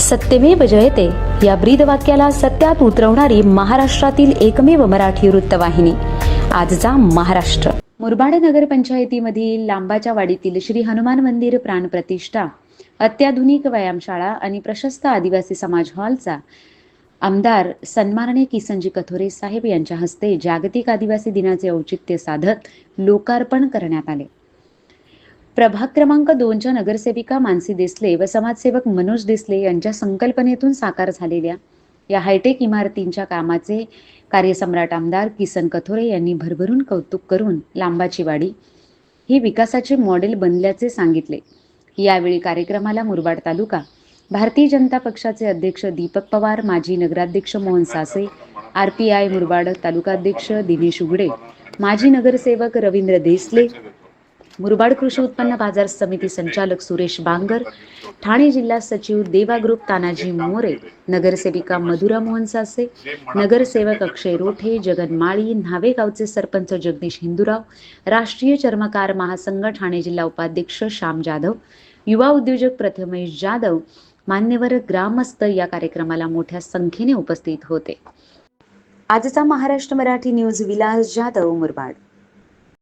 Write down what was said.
सत्यमेव जयते. या ब्रीद वाक्याला सत्यात उतरवणारी महाराष्ट्रातील एकमेव मराठी वृत्तवाहिनी. आजचा महाराष्ट्र. मुरबाड नगरपंचायतीमधील लांबाच्या वाडीतील श्री हनुमान मंदिर प्राणप्रतिष्ठा अत्याधुनिक व्यायामशाळा आणि प्रशस्त आदिवासी समाज हॉलचा आमदार सन्माननीय किसनजी कथोरे साहेब यांच्या हस्ते जागतिक आदिवासी दिनाचे औचित्य साधत लोकार्पण करण्यात आले. प्रभाग क्रमांक दोनच्या नगरसेविका मानसी देसले व समाजसेवक मनोज देसले यांच्या संकल्पनेतून साकार झालेल्या या हायटेक इमारतींच्या कामाचे कार्यसम्राट आमदार किसन कथोरे यांनी भरभरून कौतुक करून लांबाची वाडी ही विकासाचे मॉडेल बनल्याचे सांगितले. यावेळी कार्यक्रमाला मुरबाड तालुका भारतीय जनता पक्षाचे अध्यक्ष दीपक पवार माजी नगराध्यक्ष Mohan Sase R P I Murbad तालुकाध्यक्ष दिनेश उघडे माजी नगरसेवक रवींद्र देसले मुरबाड कृषी उत्पन्न बाजार समिती संचालक सुरेश बांगर ठाणे जिल्हा सचिव देवा ग्रुप तानाजी मोरे नगरसेविका मधुरा मोहन सासे नगरसेवक अक्षय रोठे जगन माळी न्हावे गावचे सरपंच जगदीश हिंदुराव राष्ट्रीय चर्मकार महासंघ ठाणे जिल्हा उपाध्यक्ष श्याम जाधव युवा उद्योजक प्रथमेश जाधव मान्यवर ग्रामस्थ या कार्यक्रमाला मोठ्या संख्येने उपस्थित होते. आजचा महाराष्ट्र मराठी न्यूज विलास जाधव मुरबाड.